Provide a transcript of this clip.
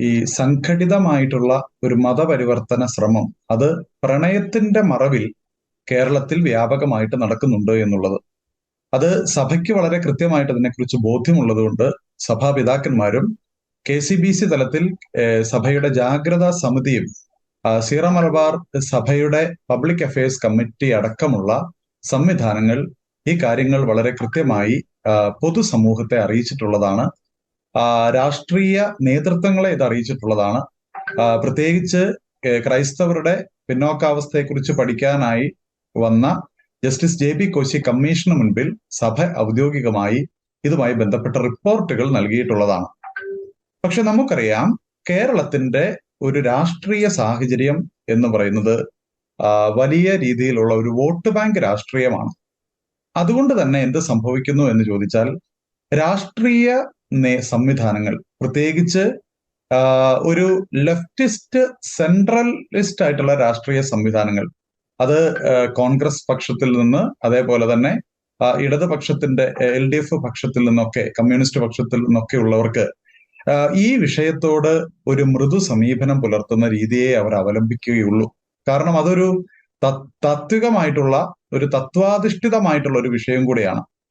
ഈ സംഘടിതമായിട്ടുള്ള ഒരു മതപരിവർത്തന ശ്രമം അത് പ്രണയത്തിന്റെ മറവിൽ കേരളത്തിൽ വ്യാപകമായിട്ട് നടക്കുന്നുണ്ട് എന്നുള്ളത്. അത് സഭയ്ക്ക് വളരെ കൃത്യമായിട്ട് അതിനെക്കുറിച്ച് ബോധ്യമുള്ളതുകൊണ്ട് സഭാപിതാക്കന്മാരും കെ സി ബി സി തലത്തിൽ സഭയുടെ ജാഗ്രതാ സമിതിയും സീറ മലബാർ സഭയുടെ പബ്ലിക് അഫയേഴ്സ് കമ്മിറ്റി അടക്കമുള്ള സംവിധാനങ്ങൾ ഈ കാര്യങ്ങൾ വളരെ കൃത്യമായി പൊതുസമൂഹത്തെ അറിയിച്ചിട്ടുള്ളതാണ്. രാഷ്ട്രീയ നേതൃത്വങ്ങളെ ഇത് അറിയിച്ചിട്ടുള്ളതാണ്. പ്രത്യേകിച്ച് ക്രൈസ്തവരുടെ പിന്നോക്കാവസ്ഥയെക്കുറിച്ച് പഠിക്കാനായി വന്ന ജസ്റ്റിസ് ജെ ബി കോശി കമ്മീഷന് മുൻപിൽ സഭ ഔദ്യോഗികമായി ഇതുമായി ബന്ധപ്പെട്ട റിപ്പോർട്ടുകൾ നൽകിയിട്ടുള്ളതാണ്. പക്ഷെ നമുക്കറിയാം കേരളത്തിന്റെ ഒരു രാഷ്ട്രീയ സാഹചര്യം എന്ന് പറയുന്നത് വലിയ രീതിയിലുള്ള ഒരു വോട്ട് ബാങ്ക് രാഷ്ട്രീയമാണ്. അതുകൊണ്ട് തന്നെ എന്ത് സംഭവിക്കുന്നു എന്ന് ചോദിച്ചാൽ രാഷ്ട്രീയ സംവിധാനങ്ങൾ. പ്രത്യേകിച്ച് ഒരു ലെഫ്റ്റിസ്റ്റ് സെൻട്രലിസ്റ്റ് ആയിട്ടുള്ള രാഷ്ട്രീയ സംവിധാനങ്ങൾ. അത് കോൺഗ്രസ് പക്ഷത്തിൽ നിന്ന് അതേപോലെ തന്നെ ഇടതുപക്ഷത്തിന്റെ എൽ ഡി എഫ് പക്ഷത്തിൽ നിന്നൊക്കെ കമ്മ്യൂണിസ്റ്റ് പക്ഷത്തിൽ നിന്നൊക്കെ ഉള്ളവർക്ക് ഈ വിഷയത്തോട് ഒരു മൃദു സമീപനം പുലർത്തുന്ന രീതിയെ അവർ അവലംബിക്കുകയുള്ളൂ. കാരണം അതൊരു താത്വികമായിട്ടുള്ള ഒരു തത്വാധിഷ്ഠിതമായിട്ടുള്ള ഒരു വിഷയം കൂടിയാണ്.